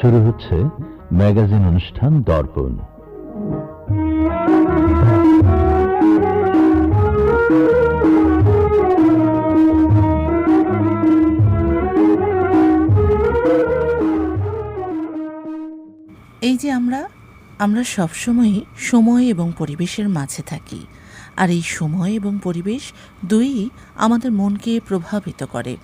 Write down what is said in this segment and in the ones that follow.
শুরু হচ্ছে ম্যাগাজিন অনুষ্ঠান দর্পণ। আমরা সবসময়ই সময় এবং পরিবেশের মাঝে থাকি। আর এই সময় এবং পরিবেশ দুইই আমাদের মনকে প্রভাবিত করে।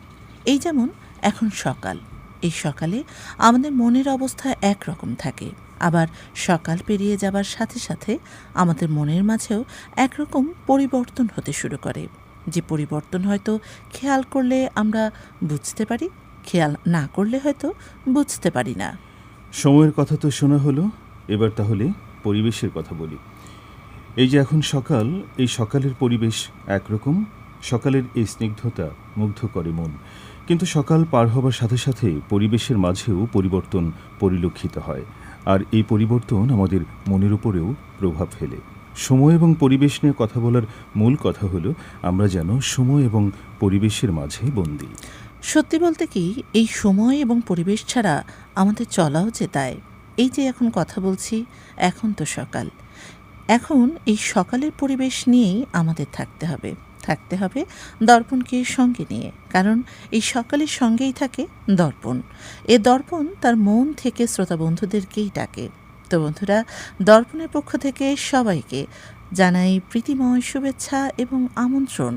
এই যেমন এখন সকাল। এই সকালে আমাদের মনের অবস্থা একরকম থাকে। আবার সকাল পেরিয়ে যাবার সাথে সাথে আমাদের মনের মাঝেও একরকম পরিবর্তন হতে শুরু করে। যে পরিবর্তন হয়তো খেয়াল করলে আমরা বুঝতে পারি, খেয়াল না করলে হয়তো বুঝতে পারি না। সময়ের কথা তো শোনা হলো। এবার তাহলে পরিবেশের কথা বলি। এই যে এখন সকাল, এই সকালের পরিবেশ একরকম, সকালের এই স্নিগ্ধতা মুগ্ধ করে মন। কিন্তু সকাল পার হবার সাথে সাথে পরিবেশের মাঝেও পরিবর্তন পরিলক্ষিত হয়। আর এই পরিবর্তন আমাদের মনের উপরেও প্রভাব ফেলে। সময় এবং পরিবেশ নিয়ে কথা বলার মূল কথা হলো, আমরা যেন সময় এবং পরিবেশের মাঝে বন্দী। সত্যি বলতে কি, এই সময় এবং পরিবেশ ছাড়া আমাদের চলাও যে দায় এই যে এখন কথা বলছি, এখন তো সকাল। এখন এই সকালের পরিবেশ নিয়েই আমাদের থাকতে হবে। থাকতে হবে দর্পণকে সঙ্গে নিয়ে, কারণ এই সকালের সঙ্গেই থাকে দর্পণ। এ দর্পণ তার মন থেকে শ্রোতা বন্ধুদেরকেই ডাকে। তো বন্ধুরা, দর্পণের পক্ষ থেকে সবাইকে জানাই প্রীতিময় শুভেচ্ছা এবং আমন্ত্রণ।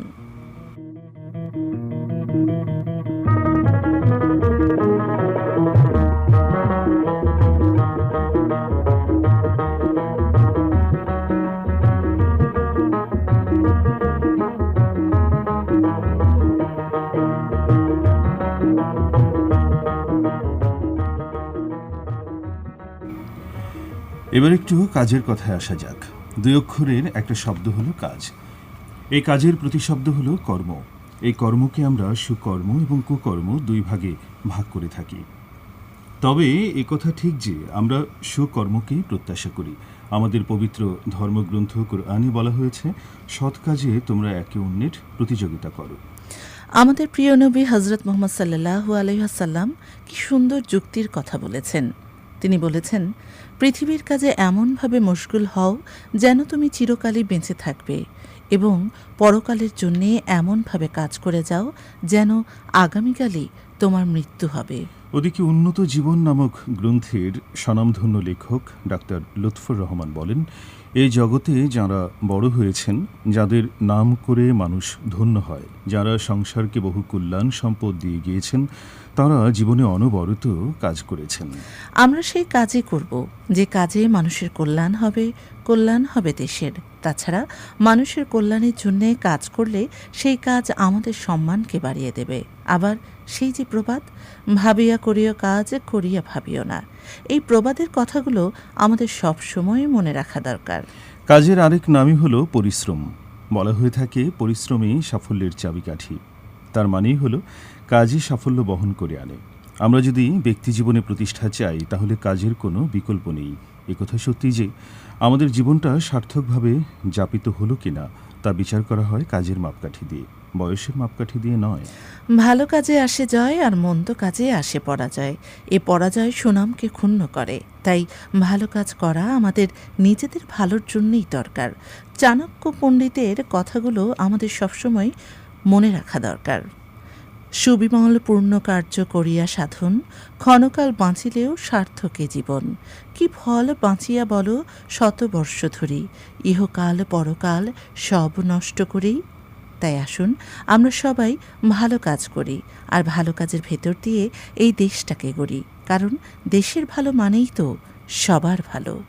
এবার একটু কাজের কথায় আসা যাক। দুই অক্ষরের একটা শব্দ হলো কাজ। এই কাজের প্রতিশব্দ হলো কর্ম। এই কর্মকে আমরা সুকর্ম এবং কুকর্ম দুই ভাগে ভাগ করে থাকি। তবে এ কথা ঠিক যে আমরা সুকর্মকেই প্রত্যাশা করি। আমাদের পবিত্র ধর্মগ্রন্থ কোরআনে বলা হয়েছে, সৎ কাজে তোমরা একে অন্যের প্রতিযোগিতা করো। আমাদের প্রিয় নবী হজরত মোহাম্মদ সাল্লাহু আলহাসাল্লাম কি সুন্দর যুক্তির কথা বলেছেন। তিনি বলেছেন, পৃথিবীর কাজে এমনভাবে মশগুল হও যেন তুমি চিরকালই বেঁচে থাকবে এবং পরকালের জন্যে এমনভাবে কাজ করে যাও যেন আগামীকালই তোমার মৃত্যু হবে। ওদিকে উন্নত জীবন নামক গ্রন্থের স্বনামধন্য লেখক ডাক্তার লুৎফর রহমান বলেন এই জগতে যাঁরা বড় হয়েছেন, যাদের নাম করে মানুষ ধন্য হয়, যারা সংসারকে বহু কল্যাণ সম্পদ দিয়ে গিয়েছেন তারা জীবনে অনবরত কাজ করেছেন। আমরা সেই কাজই করব যে কাজে মানুষের কল্যাণ হবে কল্যাণ হবে দেশের। তাছাড়া মানুষের কল্যাণের জন্য কাজ করলে সেই কাজ আমাদের সম্মানকে বাড়িয়ে দেবে। আবার সেই যে প্রবাদ ভাবিয়া করিও কাজ করিয়া ভাবিও না। এই প্রবাদের কথাগুলো আমাদের সব সময় মনে রাখা দরকার। কাজের আরেক নামই হলো পরিশ্রম। বলা হয়ে থাকে পরিশ্রমই সাফল্যের চাবিকাঠি। তার মানেই হলো কাজই সাফল্য বহন করে আনে। আমরা যদি ব্যক্তি জীবনে প্রতিষ্ঠা চাই, তাহলে কাজের কোনো বিকল্প নেই। একথা সত্যি যে, আমাদের জীবনটা সার্থকভাবে যাপিত হলো কিনা, তা বিচার করা হয় কাজের মাপকাঠি দিয়ে। বয়সের মাপকাঠি দিয়ে নয়। ভালো কাজে আসে জয় আর মন্দ কাজে আসে পরাজয়। এ পরাজয় সুনামকে ক্ষুণ্ণ করে। তাই ভালো কাজ করা আমাদের নিজেদের ভালোর জন্যই দরকার। চাণক্য পণ্ডিতের কথাগুলো আমাদের সবসময় মনে রাখা দরকার। সুবিমল পূর্ণ কার্য করিয়া সাধন, ক্ষণকাল বাঁচিলেও সার্থকে জীবন। কি ফল বাঁচিয়া বল শতবর্ষ ধরি, ইহকাল পরকাল সব নষ্ট করেই তাই আসুন, আমরা সবাই ভালো কাজ করি, আর ভালো কাজের ভেতর দিয়ে এই দেশটাকে গড়ি, কারণ দেশের ভালো মানেই তো সবার ভালো।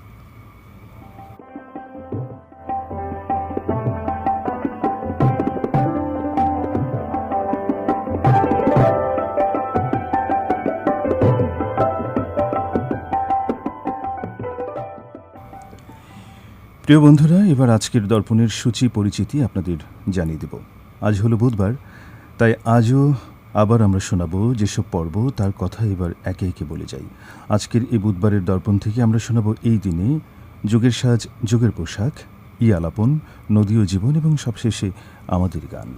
প্রিয় বন্ধুরা, এবার আজকের দর্পণের সূচি পরিচিতি আপনাদের জানিয়ে দেব। আজ হলো বুধবার, তাই আজও আবার আমরা শোনাব যেসব পর্ব, তার কথা এবার একে একে বলে যাই। আজকের এই বুধবারের দর্পণ থেকে আমরা শোনাব এই দিনে যুগের সাজ, যুগের পোশাক, ই আলাপন, নদী ও জীবন এবং সবশেষে আমাদের গান।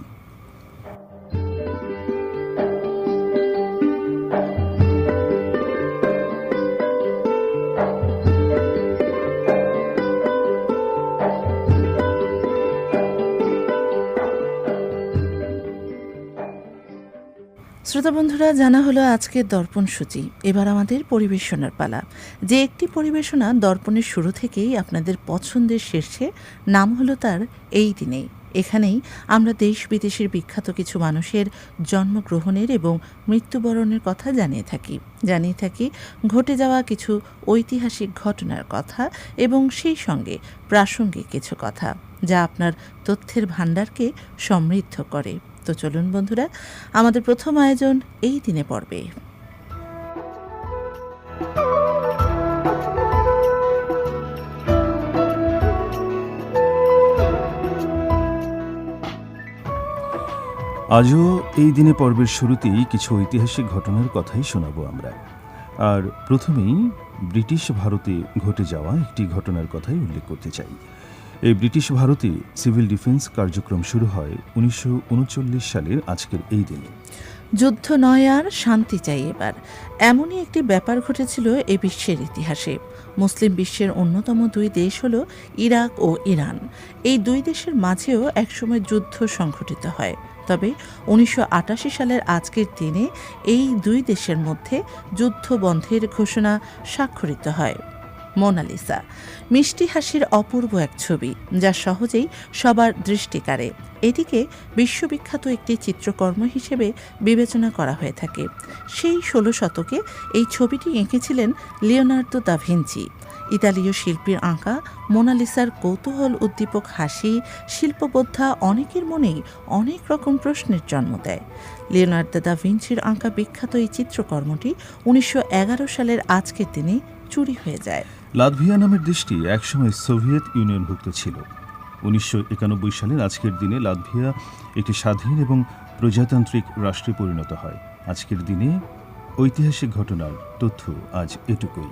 শ্রোতা বন্ধুরা, জানা হলো আজকের দর্পণ সূচি। এবার আমাদের পরিবেশনার পালা। যে একটি পরিবেশনা দর্পণের শুরু থেকেই আপনাদের পছন্দের শীর্ষে, নাম হলো তার এই দিনেই। এখানেই আমরা দেশ বিদেশের বিখ্যাত কিছু মানুষের জন্মগ্রহণের এবং মৃত্যুবরণের কথা জানিয়ে থাকি। জানিয়ে থাকি ঘটে যাওয়া কিছু ঐতিহাসিক ঘটনার কথা এবং সেই সঙ্গে প্রাসঙ্গিক কিছু কথা, যা আপনার তথ্যের ভাণ্ডারকে সমৃদ্ধ করে। তো চলুন বন্ধুরা, আমাদের প্রথম আয়োজন এই দিনে পড়বে। আজও এই দিনে পর্বের শুরুতেই কিছু ঐতিহাসিক ঘটনার কথাই শোনাবো আমরা। আর প্রথমেই ব্রিটিশ ভারতে ঘটে যাওয়া একটি ঘটনার কথাই উল্লেখ করতে চাই। এই ব্রিটিশ ভারতে সিভিল ডিফেন্স কার্যক্রম শুরু হয় উনিশশো সালের আজকের এই দিনে। যুদ্ধ নয় আর শান্তি চাই এবার। এমনই একটি ব্যাপার ঘটেছিল এ বিশ্বের ইতিহাসে। মুসলিম বিশ্বের অন্যতম দুই দেশ হল ইরাক ও ইরান। এই দুই দেশের মাঝেও একসময় যুদ্ধ সংঘটিত হয়। তবে উনিশশো আটাশি সালের আজকের দিনে এই দুই দেশের মধ্যে যুদ্ধ বন্ধের ঘোষণা স্বাক্ষরিত হয়। মোনালিসা। মিষ্টি হাসির অপূর্ব এক ছবি, যা সহজেই সবার দৃষ্টি কাড়ে। এটিকে বিশ্ববিখ্যাত একটি চিত্রকর্ম হিসেবে বিবেচনা করা হয়ে থাকে। সেই ষোলো শতকে এই ছবিটি এঁকেছিলেন লিওনার্দো দা ভিঞ্চি। ইতালীয় শিল্পীর আঁকা মোনালিসার কৌতূহল উদ্দীপক হাসি শিল্পবোদ্ধা অনেকের মনেই অনেক রকম প্রশ্নের জন্ম দেয়। লিওনার্দো দা ভিঞ্চির আঁকা বিখ্যাত এই চিত্রকর্মটি উনিশশো এগারো সালের আজকের দিনে চুরি হয়ে যায়। লাতভিয়া নামের দেশটি একসময় সোভিয়েত ইউনিয়নভুক্ত ছিল। উনিশশো একানব্বই সালের আজকের দিনে লাতভিয়া একটি স্বাধীন এবং প্রজাতান্ত্রিক রাষ্ট্রে পরিণত হয়। আজকের দিনে ঐতিহাসিক ঘটনার তথ্য আজ এটুকুই।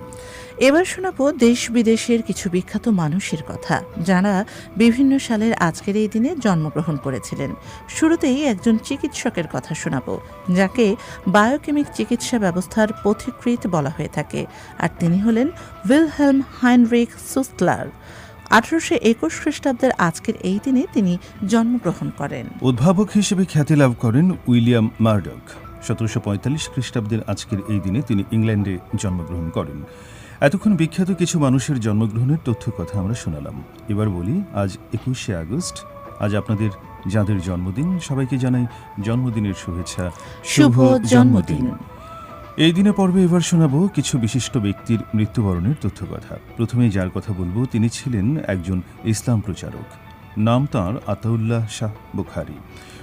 এবার শোনাবো দেশ বিদেশের কিছু বিখ্যাত মানুষের কথা যারা বিভিন্ন সালের আজকের এই দিনে জন্মগ্রহণ করেছিলেন। শুরুতেই একজন চিকিৎসকের কথা শোনাবো যাকে বায়োকেমিক চিকিৎসা ব্যবস্থার পথিকৃত বলা হয়ে থাকে আর তিনি হলেন উইলহেলম হাইনরিক সুস্টলার। আঠারোশো একুশ খ্রিস্টাব্দের আজকের এই দিনে তিনি জন্মগ্রহণ করেন। উদ্ভাবক হিসেবে খ্যাতি লাভ করেন উইলিয়াম মার্ডক। সতেরোশো পঁয়তাল্লিশ খ্রিস্টাব্দের আজকের এই দিনে তিনি ইংল্যান্ডে জন্মগ্রহণ করেন। এতক্ষণ বিখ্যাত কিছু মানুষের জন্মগ্রহণের তথ্য কথা আমরা শোনালাম। এবার বলি আজ একুশে আগস্ট আজ আপনাদের যাদের জন্মদিন সবাইকে জানাই জন্মদিনের শুভেচ্ছা। শুভ জন্মদিন। এই দিনে পর্বে এবার শোনাবো কিছু বিশিষ্ট ব্যক্তির মৃত্যুবরণের তথ্য কথা প্রথমেই যার কথা বলব তিনি ছিলেন একজন ইসলাম প্রচারক। নাম তাঁর আতাউল্লাহ শাহ বুখারি।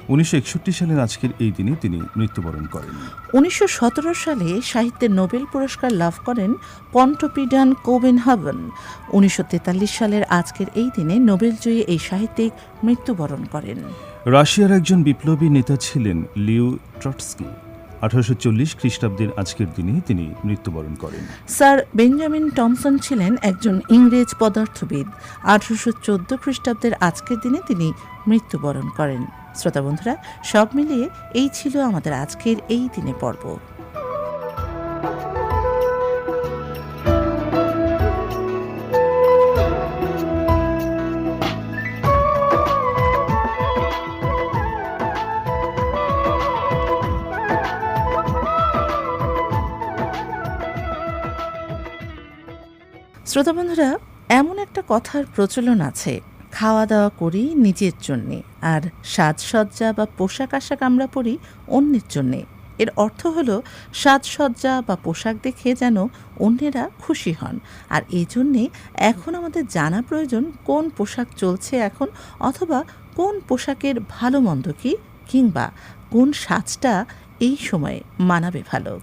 উনিশশো একষট্টি সালের আজকের এই দিনে তিনি মৃত্যুবরণ করেন। উনিশশো সতেরো সালে সাহিত্যে নোবেল পুরস্কার লাভ করেন পন্টপিডান কোবেনহাভেন উনিশশো সালের আজকের এই দিনে নোবেলজয়ী এই সাহিত্যিক মৃত্যুবরণ করেন। রাশিয়ার একজন বিপ্লবী নেতা ছিলেন লিও ট্রটস্কি। আঠারোশো চল্লিশ খ্রিস্টাব্দের আজকের দিনে তিনি মৃত্যুবরণ করেন। স্যার, বেঞ্জামিন টমসন ছিলেন একজন ইংরেজ পদার্থবিদ। আঠারোশো চোদ্দ খ্রিস্টাব্দের আজকের দিনে তিনি মৃত্যুবরণ করেন। শ্রোতা বন্ধুরা, সব মিলিয়ে এই ছিল আমাদের আজকের এই দিনে পর্ব। শ্রোতা বন্ধুরা এমন একটা কথার প্রচলন আছে। খাওয়া দাওয়া করি নিজের জন্যে, আর সাজসজ্জা বা পোশাক আশাক আমরা পরি অন্যের জন্যে। এর অর্থ হলো, সাজসজ্জা বা পোশাক দেখে যেন অন্যেরা খুশি হন। আর এই জন্যে এখন আমাদের জানা প্রয়োজন, কোন পোশাক চলছে এখন, অথবা কোন পোশাকের ভালো মন্দ কি, কিংবা কোন সাজটা এই সময়ে মানাবে ভালো।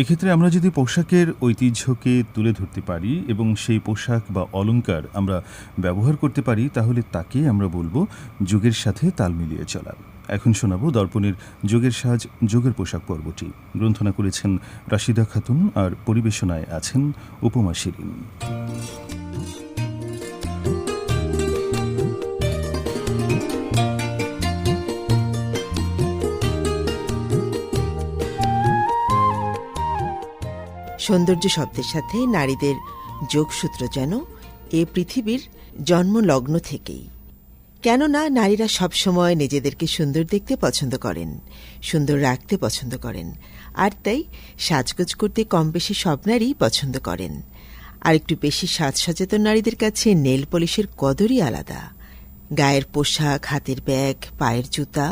এক্ষেত্রে আমরা যদি পোশাকের ঐতিহ্যকে তুলে ধরতে পারি এবং সেই পোশাক বা অলঙ্কার আমরা ব্যবহার করতে পারি, তাহলে তাকে আমরা বলব যুগের সাথে তাল মিলিয়ে চলা। এখন শোনাবো দর্পণের যোগের সাজ, যোগের পোশাক পর্বটি। গ্রন্থনা করেছেন রাশিদা খাতুন আর পরিবেশনায় আছেন উপমা শিরিন। সৌন্দর্য শব্দের সাথে নারীদের যোগসূত্র যেন এ পৃথিবীর জন্মলগ্ন থেকেই। কেননা নারীরা সবসময় নিজেদেরকে সুন্দর দেখতে পছন্দ করেন, সুন্দর রাখতে পছন্দ করেন, আর তাই সাজগোজ করতে কম বেশি সব নারী পছন্দ করেন। আর একটু বেশি সাজ সচেতন নারীদের কাছে নেল পলিশের কদরই আলাদা। গায়ের পোশাক, হাতের ব্যাগ, পায়ের জুতা,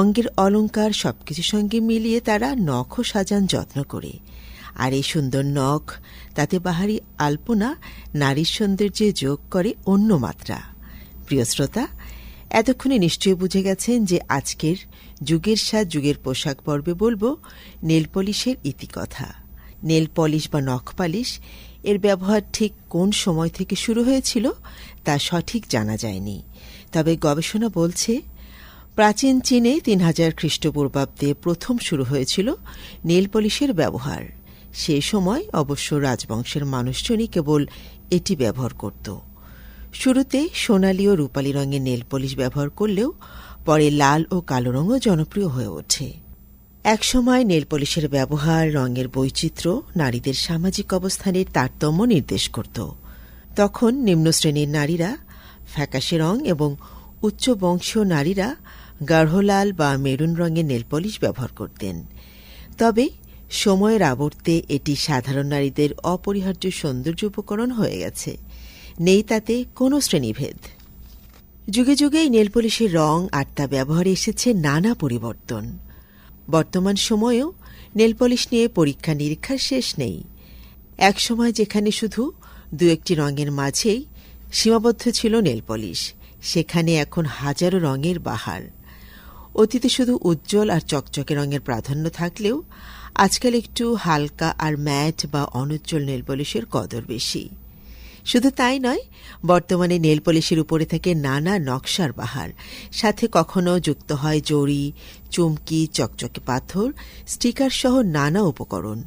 অঙ্গের অলংকার সবকিছুর সঙ্গে মিলিয়ে তারা নখ সাজান যত্ন করে। আর এই সুন্দর নখ, তাতে বাহারি আলপনা নারীর সৌন্দর্যে যোগ করে অন্য মাত্রা। প্রিয় শ্রোতা, এতক্ষণে নিশ্চয়ই বুঝে গেছেন যে আজকের যুগের সাজ যুগের পোশাক পর্বে বলব নেল পলিশের ইতিকথা নেল পলিশ বা নখ পালিশ, এর ব্যবহার ঠিক কোন সময় থেকে শুরু হয়েছিল তা সঠিক জানা যায়নি। তবে গবেষণা বলছে, প্রাচীন চীনে তিন হাজার খ্রিস্টপূর্বাব্দে প্রথম শুরু হয়েছিল নেল পলিশের ব্যবহার। সেই সময় অবশ্য রাজবংশের মানুষজনই কেবল এটি ব্যবহার করত। শুরুতে সোনালী ও রূপালি রঙের নেল পলিশ ব্যবহার করলেও পরে লাল ও কালো রঙও জনপ্রিয় হয়ে ওঠে। একসময় নেল পলিশের ব্যবহার, রঙের বৈচিত্র্য, নারীদের সামাজিক অবস্থানের তারতম্য নির্দেশ করত। তখন নিম্ন শ্রেণির নারীরা ফ্যাকাশে রং এবং উচ্চ বংশীয় নারীরা গাঢ় লাল বা মেরুন রঙের নেল পলিশ ব্যবহার করতেন। তবে সময়ের আবর্তে এটি সাধারণ নারীদের অপরিহার্য সৌন্দর্য উপকরণ হয়ে গেছে। নেই তাতে কোনো শ্রেণীভেদ। যুগে যুগে এই নেলপলিশের রং আর তা ব্যবহারে এসেছে নানা পরিবর্তন। বর্তমান সময়েও নেলপলিশ নিয়ে পরীক্ষা নিরীক্ষার শেষ নেই। একসময় যেখানে শুধু দু একটি রঙের মাঝেই সীমাবদ্ধ ছিল নেলপলিশ সেখানে এখন হাজারো রঙের বাহার। অতীতে শুধু উজ্জ্বল আর চকচকে রঙের প্রাধান্য থাকলেও আজকাল একটু হালকা আর ম্যাট বা অনুজ্জ্বল নেলপলিশের কদর বেশি। শুধু তাই নয়, বর্তমানে নেল পলিশের উপরে থাকে নানা নকশার বাহার। সাথে কখনো যুক্ত হয় জড়ি, চুমকি, চকচকে পাথর, স্টিকার সহ নানা উপকরণ।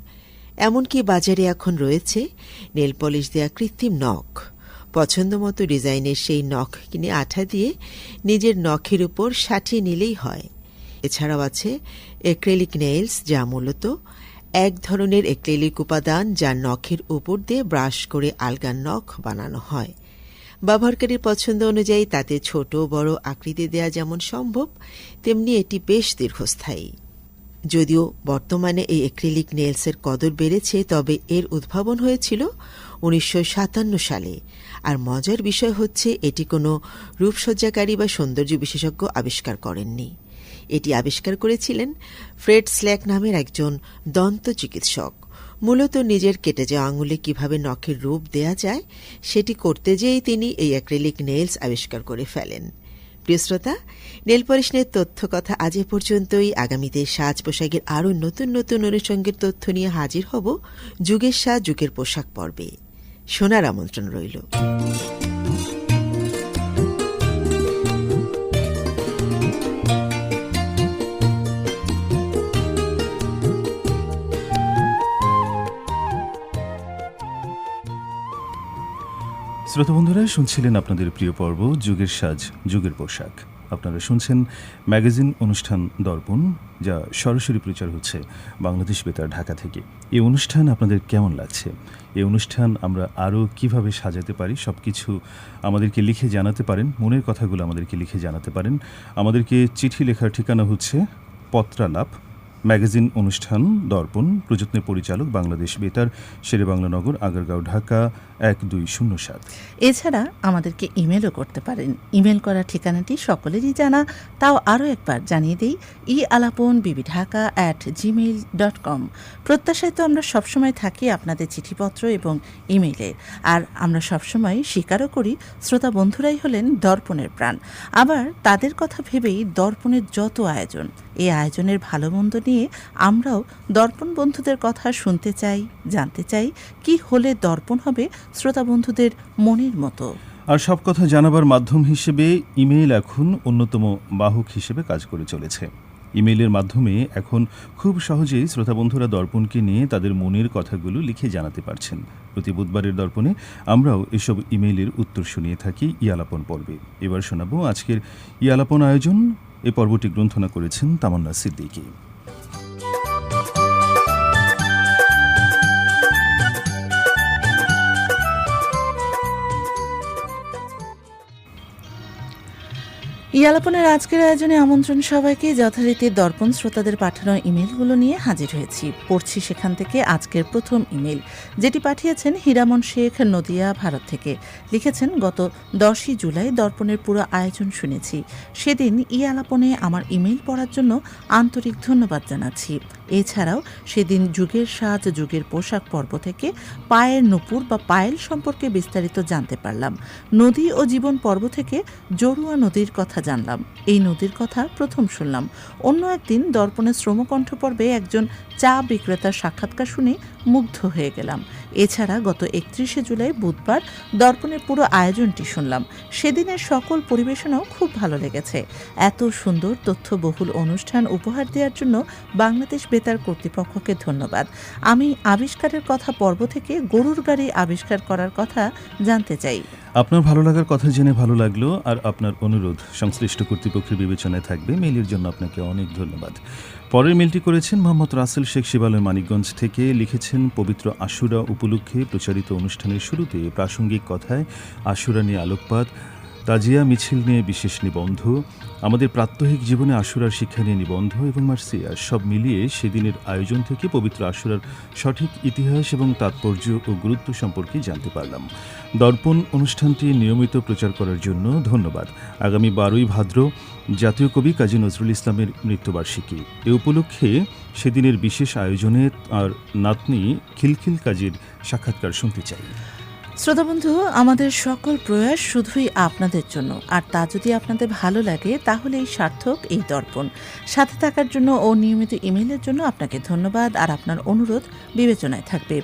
এমনকি বাজারে এখন রয়েছে নেল পলিশ দেয়া কৃত্রিম নখ। পছন্দমতো ডিজাইনের সেই নখ কিনে আঠা দিয়ে নিজের নখের উপর সাটিয়ে নিলেই হয়। এছাড়াও আছে এক্রেলিক নেইলস যা মূলত এক ধরনের এক্রেলিক উপাদান যা নখের উপর দিয়ে ব্রাশ করে আলগার নখ বানানো হয়। ব্যবহারকারীর পছন্দ অনুযায়ী তাতে ছোট, বড় আকৃতি দেয়া যেমন সম্ভব, তেমনি এটি বেশ দীর্ঘস্থায়ী। যদিও বর্তমানে এই এক্রিলিক নেলসের কদর বেড়েছে, তবে এর উদ্ভাবন হয়েছিল উনিশশো সাতান্ন সালে। আর মজার বিষয় হচ্ছে, এটি কোনো রূপসজ্জাকারী বা সৌন্দর্য বিশেষজ্ঞ আবিষ্কার করেননি। এটি আবিষ্কার করেছিলেন ফ্রেড স্ল্যাক নামের একজন দন্ত চিকিৎসক। মূলত নিজের কেটে যাওয়া আঙুলে কীভাবে নখের রূপ দেয়া যায়, সেটি করতে যেয়েই তিনি এই অ্যাক্রিলিক নেলস আবিষ্কার করে ফেলেন। প্রিয় শ্রোতা নেল পলিশ তথ্য কথা আজ এ পর্যন্তই। আগামীতে সাজ পোশাকের আরও নতুন নতুন অনুষঙ্গের তথ্য নিয়ে হাজির হব যুগের সাজ, যুগের পোশাক পর্বে। শোনার আমন্ত্রণ রইল। শ্রোতা বন্ধুরা শুনছিলেন আপনাদের প্রিয় পর্ব যুগের সাজ, যুগের পোশাক। আপনারা শুনছেন ম্যাগাজিন অনুষ্ঠান দর্পণ, যা সরাসরি প্রচার হচ্ছে বাংলাদেশ বেতার ঢাকা থেকে। এই অনুষ্ঠান আপনাদের কেমন লাগছে? এই অনুষ্ঠান আমরা আরও কীভাবে সাজাতে পারি? সব কিছু আমাদেরকে লিখে জানাতে পারেন, মনের কথাগুলো আমাদেরকে লিখে জানাতে পারেন। আমাদেরকে চিঠি লেখার ঠিকানা হচ্ছে পত্রালাপ ম্যাগাজিন অনুষ্ঠান, দর্পণ প্রযত্নের পরিচালক, বাংলাদেশ বেতার শেরেবাংলা নগর আগারগাঁও, ঢাকা, এক দুই শূন্য সাত। এছাড়া আমাদেরকে ইমেলও করতে পারেন। ইমেল করার ঠিকানাটি সকলেরই জানা। তাও আরও একবার জানিয়ে দিই, E Alapon B B Dhaka at Gmail dot com. প্রত্যাশায় তো আমরা সবসময় থাকি আপনাদের চিঠিপত্র এবং ইমেইলের আর আমরা সবসময় স্বীকারও করি, শ্রোতা বন্ধুরাই হলেন দর্পণের প্রাণ। আবার তাদের কথা ভেবেই দর্পণের যত আয়োজন। এই আয়োজনের ভালো মন্দ নিয়ে আমরাও দর্পণ বন্ধুদের কথা শুনতে চাই, জানতে চাই, কি হলে দর্পণ হবে শ্রোতা বন্ধুদের মনের মতো। আর সব কথা জানাবার মাধ্যম হিসেবে ইমেইল এখন অন্যতম বাহক হিসেবে কাজ করে চলেছে। ইমেইলের মাধ্যমে এখন খুব সহজেই শ্রোতা বন্ধুরা দর্পণকে নিয়ে তাদের মনের কথাগুলো লিখে জানাতে পারছেন। প্রতি বুধবারের দর্পণে আমরাও এসব ইমেইলের উত্তর শুনিয়ে থাকি ইয়ালাপন পর্বে। এবার শোনাবো আজকের ইয়ালাপন আয়োজন। এ পর্বটি গ্রন্থনা করেছেন তামান্না সিদ্দিকী। ইয়ালাপনের আজকের আয়োজনে আমন্ত্রণ সবাইকে যথারীতি দর্পণ শ্রোতাদের পাঠানো ইমেলগুলো নিয়ে হাজির হয়েছি। পড়ছি সেখান থেকে আজকের প্রথম ইমেল, যেটি পাঠিয়েছেন হীরামন শেখ নদিয়া, ভারত থেকে। লিখেছেন, গত দশই জুলাই দর্পণের পুরো আয়োজন শুনেছি। সেদিন ই আলাপনে আমার ইমেল পড়ার জন্য আন্তরিক ধন্যবাদ জানাচ্ছি। এছাড়াও সেদিন যুগের সাজ, যুগের পোশাক পর্ব থেকে পায়ের নুপুর বা পায়েল সম্পর্কে বিস্তারিত জানতে পারলাম। নদী ও জীবন পর্ব থেকে জড়ুয়া নদীর কথা জানলাম। এই নদীর কথা প্রথম শুনলাম। অন্য একদিন দর্পণের শ্রমকণ্ঠ পর্বে একজন চা বিক্রেতার সাক্ষাৎকার শুনে মুগ্ধ হয়ে গেলাম। এছাড়া গত একত্রিশে জুলাই বুধবার দর্পণের পুরো আয়োজনটি শুনলাম। সেদিনের সকল পরিবেশনাও খুব ভালো লেগেছে। এত সুন্দর তথ্যবহুল অনুষ্ঠান উপহার দেওয়ার জন্য বাংলাদেশ বেতার কর্তৃপক্ষকে ধন্যবাদ। আমি আবিষ্কারের কথা পর্ব থেকে গরুর গাড়ি আবিষ্কার করার কথা জানতে চাই। আপনার ভালো লাগার কথা জেনে ভালো লাগল আর আপনার অনুরোধ সংশ্লিষ্ট কর্তৃপক্ষের বিবেচনায় থাকবে। মেইলের জন্য আপনাকে অনেক ধন্যবাদ। পরের মেলটি করেছেন মোহাম্মদ রাসেল শেখ শিবালয় মানিকগঞ্জ থেকে। লিখেছেন পবিত্র আশুরা উপলক্ষে প্রচারিত অনুষ্ঠানের শুরুতে প্রাসঙ্গিক কথায় আশুরা নিয়ে আলোকপাত, তাজিয়া মিছিল নিয়ে বিশেষ নিবন্ধ আমাদের প্রাত্যহিক জীবনে আশুরার শিক্ষা নিয়ে নিবন্ধ এবং মার্সিয়া সব মিলিয়ে সেদিনের আয়োজন থেকে পবিত্র আশুরার সঠিক ইতিহাস এবং তাৎপর্য ও গুরুত্ব সম্পর্কে জানতে পারলাম। দর্পণ অনুষ্ঠানটি নিয়মিত প্রচার করার জন্য ধন্যবাদ। আগামী বারোই ভাদ্র জাতীয় কবি কাজী নজরুল ইসলামের মৃত্যুবার্ষিকী। এ উপলক্ষে সেদিনের বিশেষ আয়োজনে আর নাতনি খিলখিল কাজীর সাক্ষাৎকার শুনতে চাই। শ্রোতাবন্ধু, আমাদের সকল প্রয়াস শুধুই আপনাদের জন্য। আর তা যদি আপনাদের ভালো লাগে তাহলে এই সার্থক এই দর্পণ। সাথে থাকার জন্য ও নিয়মিত ইমেলের জন্য আপনাকে ধন্যবাদ আর আপনার অনুরোধ বিবেচনায় থাকবে।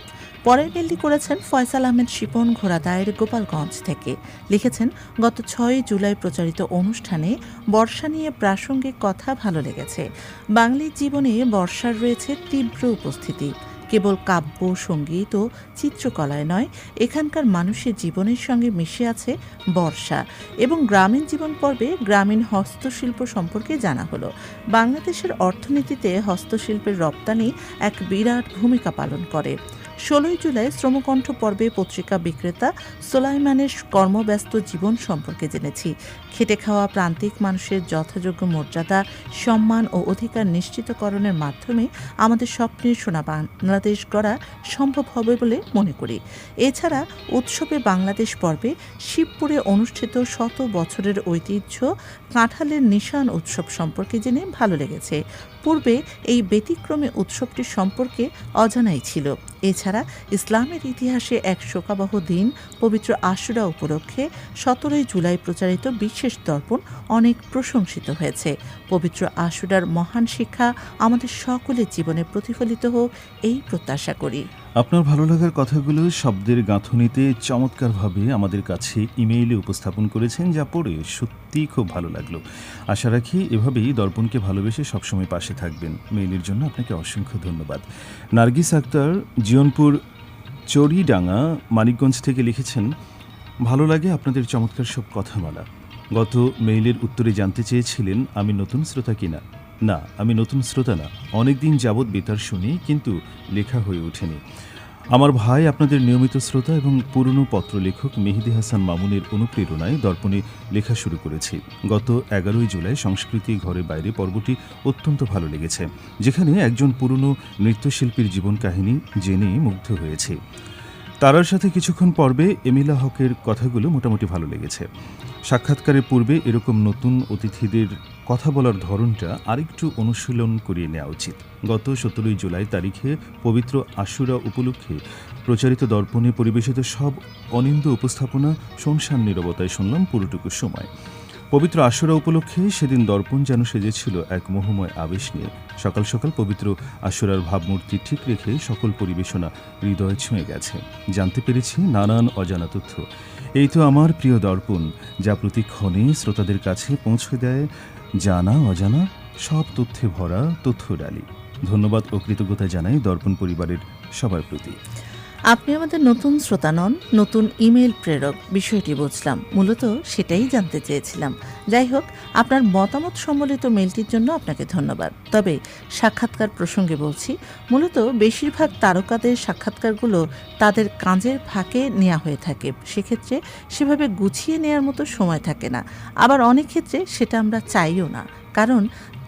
পরের মেলটি করেছেন ফয়সাল আহমেদ শিপন ঘোড়াদায়ের গোপালগঞ্জ থেকে। লিখেছেন, গত ছয় জুলাই প্রচারিত অনুষ্ঠানে বর্ষা নিয়ে প্রাসঙ্গিক কথা ভালো লেগেছে। বাঙালির জীবনে বর্ষার রয়েছে তীব্র উপস্থিতি। কেবল কাব্য, সংগীত ও চিত্রকলায় নয়, এখানকার মানুষের জীবনের সঙ্গে মিশে আছে বর্ষা এবং গ্রামীণ জীবন পর্বে গ্রামীণ হস্তশিল্প সম্পর্কে জানা হলো। বাংলাদেশের অর্থনীতিতে হস্তশিল্পের রপ্তানি এক বিরাট ভূমিকা পালন করে। ষোলোই জুলাই শ্রমকণ্ঠ পর্বে পত্রিকা বিক্রেতা সোলাইমানের কর্মব্যস্ত জীবন সম্পর্কে জেনেছি। খেটে খাওয়া প্রান্তিক মানুষের যথাযোগ্য মর্যাদা, সম্মান ও অধিকার নিশ্চিতকরণের মাধ্যমে আমাদের স্বপ্নের সোনা বাংলাদেশ গড়া সম্ভব হবে বলে মনে করি। এছাড়া উৎসবে বাংলাদেশ পর্বে শিবপুরে অনুষ্ঠিত শত বছরের ঐতিহ্য কাঁঠালের নিশান উৎসব সম্পর্কে জেনে ভালো লেগেছে। পূর্বে এই ব্যতিক্রমী উৎসবটি সম্পর্কে অজানাই ছিল। এছাড়া ইসলামের ইতিহাসে এক শোকাবহ দিন, পবিত্র আশুরা উপলক্ষে সতেরোই জুলাই প্রচারিত বিশেষ দর্পণ অনেক প্রশংসিত হয়েছে। পবিত্র আশুরার মহান শিক্ষা আমাদের সকলের জীবনে প্রতিফলিত হোক, এই প্রত্যাশা করি। আপনার ভালো লাগার কথাগুলো শব্দের গাঁথনিতে চমৎকারভাবে আমাদের কাছে ইমেইলে উপস্থাপন করেছেন, যা পড়ে সত্যিই খুব ভালো লাগল। আশা রাখি এভাবেই দর্পণকে ভালোবেসে সবসময় পাশে থাকবেন। মেইলের জন্য আপনাকে অসংখ্য ধন্যবাদ। নার্গিস আক্তার, জিয়নপুর, চড়িডাঙ্গা, মানিকগঞ্জ থেকে লিখেছেন, ভালো লাগে আপনাদের চমৎকার সব কথা বলা গত মেইলের উত্তরে জানতে চেয়েছিলেন, আমি নতুন শ্রোতা কিনা? না, আমি নতুন শ্রোতা না। অনেকদিন যাবৎ বেতার শুনি, কিন্তু লেখা হয়ে ওঠেনি। আমার ভাই আপনাদের নিয়মিত শ্রোতা এবং পুরনো পত্রলেখক মেহেদি হাসান মামুনের অনুপ্রেরণায় দর্পণে লেখা শুরু করেছি। গত এগারোই জুলাই সংস্কৃতি ঘরে বাইরে পর্বটি অত্যন্ত ভালো লেগেছে, যেখানে একজন পুরনো নৃত্যশিল্পীর জীবন কাহিনী জেনে মুগ্ধ হয়েছে। তারার সাথে কিছুক্ষণ পর্বে এমিলা হকের কথাগুলো মোটামুটি ভালো লেগেছে। সাক্ষাৎকারের পূর্বে এরকম নতুন অতিথিদের কথা বলার ধরনটা আরেকটু অনুশীলন করিয়ে নেওয়া উচিত। গত সতেরোই জুলাই তারিখে পবিত্র আশুরা উপলক্ষে প্রচারিত দর্পণে পরিবেশিত সব অনিন্দ উপস্থাপনা সংসার নিরবতায় শুনলাম পুরোটুকু সময়। পবিত্র আশুরা উপলক্ষে সেদিন দর্পণ যেন সেজেছিল এক মোহময় আবেশ নিয়ে। সকাল সকাল পবিত্র আশুরার ভাবমূর্তি ঠিক রেখে সকল পরিবেশনা হৃদয় ছুঁয়ে গেছে। জানতে পেরেছি নানান অজানা তথ্য। এই তো আমার প্রিয় দর্পণ, যা প্রতিক্ষণে শ্রোতাদের কাছে পৌঁছে দেয় জানা, অজানা, সব তথ্যে ভরা তথ্য ডালি ধন্যবাদ ও কৃতজ্ঞতা জানাই দর্পণ পরিবারের সবার প্রতি। আপনি আমাদের নতুন শ্রোতা নন, নতুন ইমেল প্রেরক, বিষয়টি বুঝলাম। মূলত সেটাই জানতে চেয়েছিলাম। যাই হোক, আপনার মতামত সম্বলিত মেলটির জন্য আপনাকে ধন্যবাদ। তবে সাক্ষাৎকার প্রসঙ্গে বলছি, মূলত বেশিরভাগ তারকাদের সাক্ষাৎকারগুলো তাদের কাজের ফাঁকে নেওয়া হয়ে থাকে। সেক্ষেত্রে সেভাবে গুছিয়ে নেওয়ার মতো সময় থাকে না। আবার অনেক ক্ষেত্রে সেটা আমরা চাইও না। কারণ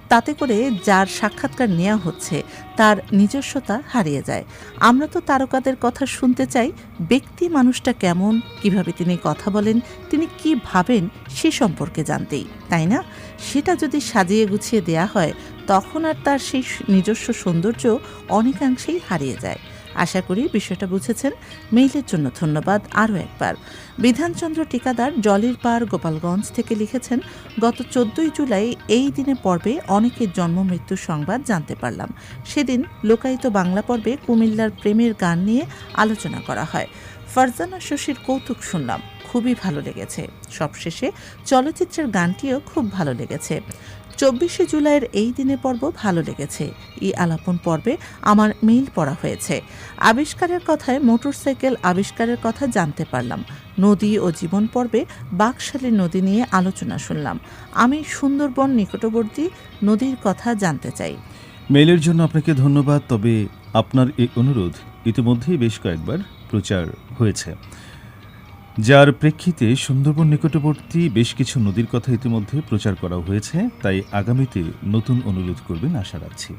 তাতে করে যার সাক্ষাৎকার নেওয়া হচ্ছে, তার নিজস্বতা হারিয়ে যায়। আমরা তো তারকাদের কথা শুনতে চাই, ব্যক্তি মানুষটা কেমন, কীভাবে তিনি কথা বলেন, তিনি কি ভাবেন, সে সম্পর্কে জানতেই, তাই না? সেটা যদি সাজিয়ে গুছিয়ে দেয়া হয়, তখন আর তার সেই নিজস্ব সৌন্দর্য অনেকাংশেই হারিয়ে যায়। আশা করি বিষয়টা বুঝেছেন। মেইলের জন্য ধন্যবাদ আরও একবার। বিধানচন্দ্র টিকাদার জলের পার গোপালগঞ্জ থেকে লিখেছেন, গত চোদ্দই জুলাই এই দিনে পর্বে অনেকের জন্ম মৃত্যুর সংবাদ জানতে পারলাম। সেদিন লোকায়িত বাংলা পর্বে কুমিল্লার প্রেমের গান নিয়ে আলোচনা করা হয়। ফারজানা শশীর কৌতুক শুনলাম, খুবই ভালো লেগেছে। সবশেষে চলচ্চিত্রের গানটিও খুব ভালো লেগেছে। চব্বিশে জুলাইয়ের এই দিনে পর্ব ভালো লেগেছে। ই আলাপন পর্বে আমার মেইল পড়া হয়েছে। আবিষ্কারের কথায় মোটরসাইকেল আবিষ্কারের কথা জানতে পারলাম। নদী ও জীবন পর্বে বাকশালী নদী নিয়ে আলোচনা শুনলাম। আমি সুন্দরবন নিকটবর্তী নদীর কথা জানতে চাই। মেইলের জন্য আপনাকে ধন্যবাদ, তবে আপনার এই অনুরোধ ইতিমধ্যেই বেশ কয়েকবার প্রচার হয়েছে। যার প্রেক্ষিতে সুন্দরবন নিকটবর্তী বেশ কিছু নদীর কথা ইতিমধ্যে প্রচার করা হয়েছে, তাই আগামীতে নতুন অনুরোধ করবেন আশা রাখছি।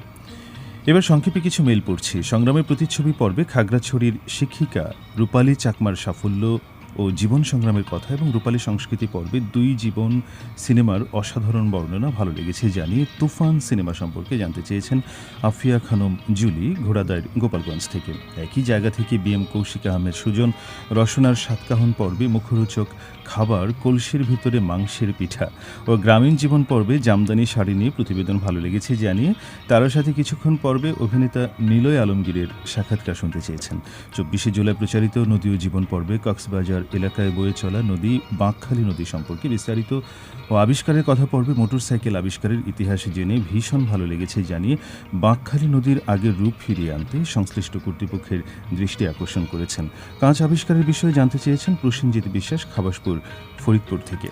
এবার সংক্ষেপে কিছু মেল পড়ছি। সংগ্রামের প্রতিচ্ছবি পর্বে খাগড়াছড়ির শিক্ষিকা রূপালী চাকমার সাফল্য ও জীবন সংগ্রামের কথা এবং রূপালী সংস্কৃতি পর্বে দুই জীবন সিনেমার অসাধারণ বর্ণনা ভালো লেগেছে জানিয়ে তুফান সিনেমা সম্পর্কে জানতে চেয়েছেন আফিয়া খানম জুলি ঘোড়াদার গোপালগঞ্জ থেকে। একই জায়গা থেকে বি এম কৌশিক আহমেদ সুজন রসনার সাতকাহন পর্বে মুখরোচক খাবার, কলসির ভিতরে মাংসের পিঠা ও গ্রামীণ জীবন পর্বে জামদানি শাড়ি নিয়ে প্রতিবেদন ভালো লেগেছে জানিয়ে তার সাথে কিছুক্ষণ পর্বে অভিনেতা নিলয় আলমগীরের সাক্ষাৎকার শুনতে চেয়েছেন। চব্বিশে জুলাই প্রচারিত নদী ও জীবন পর্বে কক্সবাজার এলাকায় বয়ে চলা নদী বাঁকখালী নদী সম্পর্কে বিস্তারিত ও আবিষ্কারের কথা পর্বে মোটরসাইকেল আবিষ্কারের ইতিহাস জেনে ভীষণ ভালো লেগেছে জানিয়ে বাঁকখালী নদীর আগের রূপ ফিরিয়ে আনতে সংশ্লিষ্ট কর্তৃপক্ষের দৃষ্টি আকর্ষণ করেছেন। কাঁচ আবিষ্কারের বিষয়ে জানতে চেয়েছেন প্রসেনজিৎ বিশ্বাস, খাবাসপুর ফরিদপুর থেকে।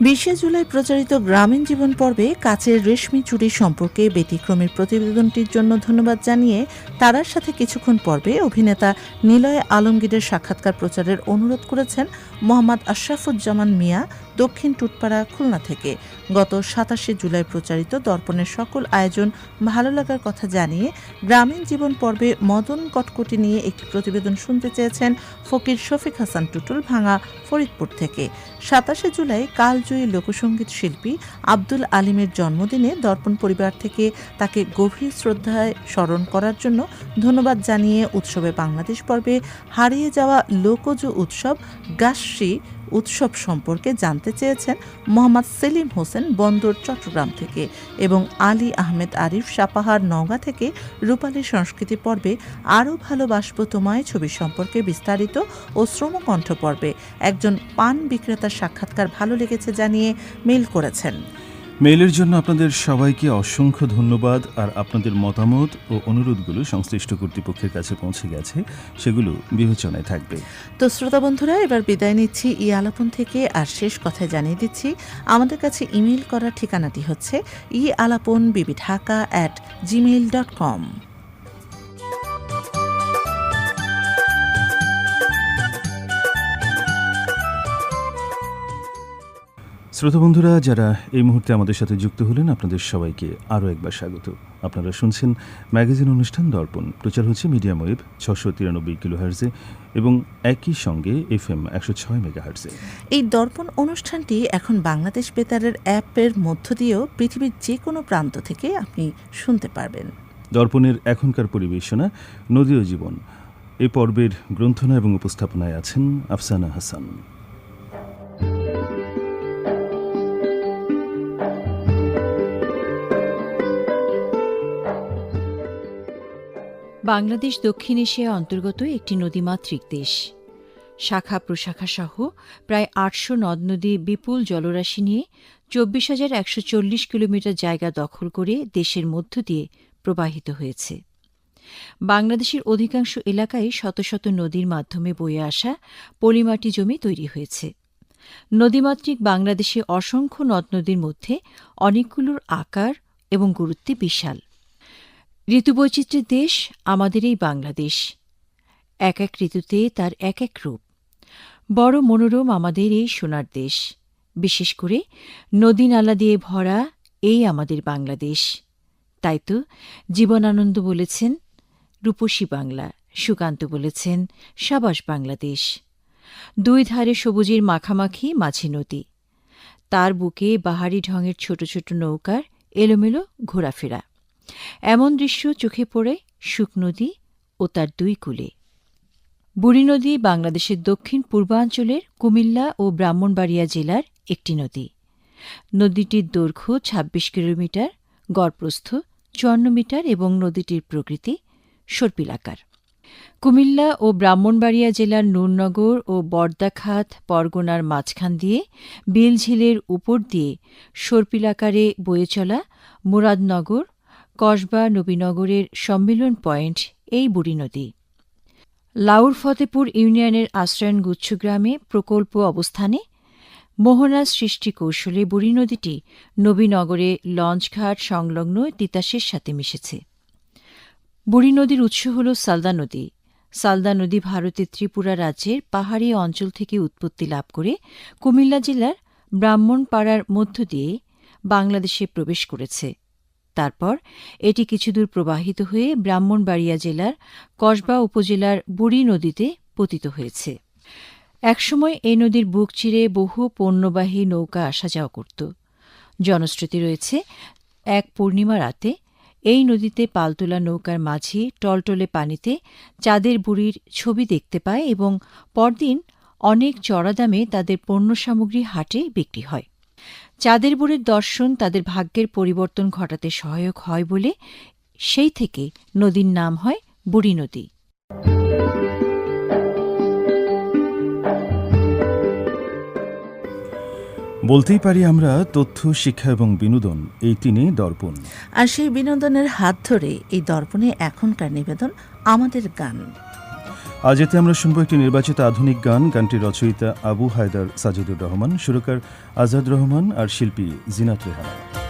বিশে জুলাই প্রচারিত গ্রামীণ জীবন পর্বে কাছের রেশমি চুরি সম্পর্কে ব্যতিক্রমের প্রতিবেদনটির জন্য ধন্যবাদ জানিয়ে তারার সাথে কিছুক্ষণ পর্বে অভিনেতা নিলয় আলমগীরের সাক্ষাৎকার প্রচারের অনুরোধ করেছেন মোহাম্মদ আশরাফুজ্জামান মিয়া দক্ষিণ টুটপাড়া খুলনা থেকে। গত সাতাশে জুলাই প্রচারিত দর্পণের সকল আয়োজন ভালো লাগার কথা জানিয়ে গ্রামীণ জীবন পর্বে মদন কটকটি নিয়ে একটি প্রতিবেদন শুনতে চেয়েছেন ফকির শফিক হাসান টুটুল ভাঙা ফরিদপুর থেকে। সাতাশে জুলাই কালজয়ী লোকসঙ্গীত শিল্পী আব্দুল আলিমের জন্মদিনে দর্পণ পরিবার থেকে তাকে গভীর শ্রদ্ধায় স্মরণ করার জন্য ধন্যবাদ জানিয়ে উৎসবে বাংলাদেশ পর্বে হারিয়ে যাওয়া লোকজ উৎসব গাশ্রী উৎসব সম্পর্কে জানতে চেয়েছেন মোহাম্মদ সেলিম হোসেন বন্দর চট্টগ্রাম থেকে এবং আলী আহমেদ আরিফ সাপাহার নওগাঁ থেকে রূপালী সংস্কৃতি পর্বে আরও ভালোবাসব তোমায় ছবি সম্পর্কে বিস্তারিত ও শ্রমকণ্ঠ পর্বে একজন পান বিক্রেতার সাক্ষাৎকার ভালো লেগেছে জানিয়ে মেল করেছেন। মেইলের জন্য আপনাদের সবাইকে অসংখ্য ধন্যবাদ, আর আপনাদের মতামত ও অনুরোধগুলো সংশ্লিষ্ট কর্তৃপক্ষের কাছে পৌঁছে গেছে, সেগুলো বিবেচনায় থাকবে। তো শ্রোতা বন্ধুরা, এবার বিদায় নিচ্ছি ই আলাপন থেকে, আর শেষ কথায় জানিয়ে দিচ্ছি, আমাদের কাছে ইমেল করার ঠিকানাটি হচ্ছে E Alapon B B Dhaka at Gmail dot com শ্রোতা বন্ধুরা যারা এই মুহূর্তে আমাদের সাথে যুক্ত হলেন আপনাদের সবাইকে আরও একবার স্বাগত। আপনারা শুনছেন ম্যাগাজিন অনুষ্ঠান দর্পণ। প্রচার হচ্ছে মিডিয়াম ওয়েব ছশো তিরানব্বই কিলো হার্জে এবং একই সঙ্গে এফ এম একশো ছয় মেগা হার্জে এই দর্পণ অনুষ্ঠানটি এখন বাংলাদেশ বেতারের অ্যাপের মধ্য দিয়েও পৃথিবীর যে কোনো প্রান্ত থেকে আপনি শুনতে পারবেন। দর্পণের এখনকার পরিবেশনা নদীয় জীবন। এ পর্বের গ্রন্থনা এবং উপস্থাপনায় আছেন আফসানা হাসান। বাংলাদেশ, দক্ষিণ এশিয়া অন্তর্গত একটি নদীমাতৃক দেশ। শাখা প্রশাখা সহ প্রায় আটশো নদ নদী বিপুল জলরাশি নিয়ে চব্বিশ হাজার একশো চল্লিশ কিলোমিটার জায়গা দখল করে দেশের মধ্য দিয়ে প্রবাহিত হয়েছে। বাংলাদেশের অধিকাংশ এলাকায় শত শত নদীর মাধ্যমে বয়ে আসা পলিমাটি জমি তৈরি হয়েছে। নদীমাতৃক বাংলাদেশে অসংখ্য নদ নদীর মধ্যে অনেকগুলোর আকার এবং গুরুত্বে বিশাল। ঋতুবৈচিত্র্যের দেশ আমাদের এই বাংলাদেশ। এক এক ঋতুতে তার এক এক রূপ। বড় মনোরম আমাদের এই সোনার দেশ। বিশেষ করে নদী নালা দিয়ে ভরা এই আমাদের বাংলাদেশ। তাই তো জীবনানন্দ বলেছেন, রূপসী বাংলা, সুকান্ত বলেছেন, সাবাস বাংলাদেশ। দুই ধারে সবুজের মাখামাখি মাঝি নদী। তার বুকে বাহারি ঢঙের ছোট ছোট নৌকার এলোমেলো ঘোরাফেরা। এমন দৃশ্য চোখে পড়ে শুক নদী ও তার দুই কূলে। বুড়ি নদী বাংলাদেশের দক্ষিণ পূর্বাঞ্চলের কুমিল্লা ও ব্রাহ্মণবাড়িয়া জেলার একটি নদী। নদীটির দৈর্ঘ্য ২৬ কিলোমিটার, গড়প্রস্থ চুয়ান্ন মিটার এবং নদীটির প্রকৃতি সর্পিলাকার। কুমিল্লা ও ব্রাহ্মণবাড়িয়া জেলার নুরনগর ও বর্দাখাত পরগনার মাঝখান দিয়ে বেলঝিলের উপর দিয়ে সর্পিলাকারে বয়ে চলা মুরাদনগর কসবা নবীনগরের সম্মেলন পয়েন্ট এই বুড়ি নদী। লাউর ফতেপুর ইউনিয়নের আশ্রয়ন গুচ্ছগ্রামে প্রকল্প অবস্থানে মোহনা সৃষ্টি কৌশলে বুড়ি নদীটি নবীনগরে লঞ্চঘাট সংলগ্ন তিতাসের সাথে মিশেছে। বুড়ি নদীর উৎস হল সালদা নদী। সালদা নদী ভারতের ত্রিপুরা রাজ্যের পাহাড়ি অঞ্চল থেকে উৎপত্তি লাভ করে কুমিল্লা জেলার ব্রাহ্মণপাড়ার মধ্য দিয়ে বাংলাদেশে প্রবেশ করেছে। তারপর এটি কিছুদূর প্রবাহিত হয়ে ব্রাহ্মণবাড়িয়া জেলার কসবা উপজেলার বুড়ি নদীতে পতিত হয়েছে। একসময় এই নদীর বুক চিরে বহু পণ্যবাহী নৌকা আসা যাওয়া করত। জনশ্রুতি রয়েছে, এক পূর্ণিমা রাতে এই নদীতে পালতোলা নৌকার মাঝি টলটলে পানিতে চাঁদের বুড়ির ছবি দেখতে পায় এবং পরদিন অনেক চড়া দামে তাদের পণ্য সামগ্রী হাটে বিক্রি হয়। চাঁদের বুড়ির দর্শন তাদের ভাগ্যের পরিবর্তন ঘটাতে সহায়ক হয় বলে সেই থেকে নদীর নাম হয় বুড়ি নদী। বলতেই পারি আমরা তথ্য শিক্ষা এবং বিনোদন এই তিনে দর্পণ। আর সেই বিনোদনের হাত ধরে এই দর্পণে এখনকার নিবেদন আমাদের গান। আজ এতে আমরা শুনব একটি নির্বাচিত আধুনিক গান। গানটির রচয়িতা আবু হায়দার সাজিদুর রহমান, সুরকার আজাদ রহমান আর শিল্পী জিনাত রেহানা।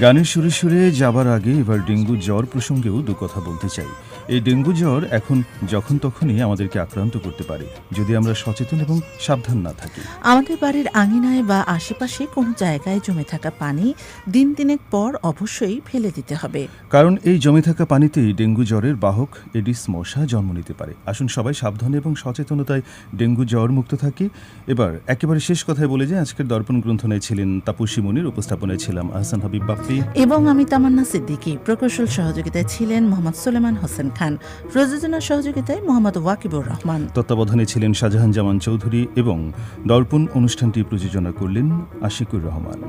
গানের সুরে সুরে যাবার আগে এবার ডেঙ্গু জ্বর প্রসঙ্গেও দু কথা বলতে চাই। এই ডেঙ্গু জ্বর এখন যখন তখনই আমাদেরকে আক্রান্ত করতে পারে যদি আমরা সচেতন এবং সাবধান না থাকি। আমাদের বাড়ির আঙিনায় বা আশেপাশে কোনো জায়গায় জমে থাকা পানি দিন দিনেক পর অবশ্যই ফেলে দিতে হবে। কারণ এই জমে থাকা পানিতেই ডেঙ্গু জ্বরের বাহক এডিস মশা জন্ম নিতে পারে। আসুন সবাই সাবধানে এবং সচেতনতায় ডেঙ্গু জ্বর মুক্ত থাকি। এবার একেবারে শেষ কথায় বলে যে আজকের দর্পণ গ্রন্থনায় ছিলেন তাপসী মনির উপস্থাপনায় ছিলাম আহসান হাবিব বাপ্পি। এবং আমি তামান্না সিদ্দিকী। প্রকৌশল সহযোগিতায় ছিলেন মোহাম্মদ সুলেমান হোসেন খান। প্রযোজনা সহযোগিতায় মোহাম্মদ ওয়াকিবুর রহমান। তত্ত্বাবধানে ছিলেন শাহজাহান জামান চৌধুরী এবং দর্পণ অনুষ্ঠানটি প্রযোজনা করলেন আশিকুর রহমান।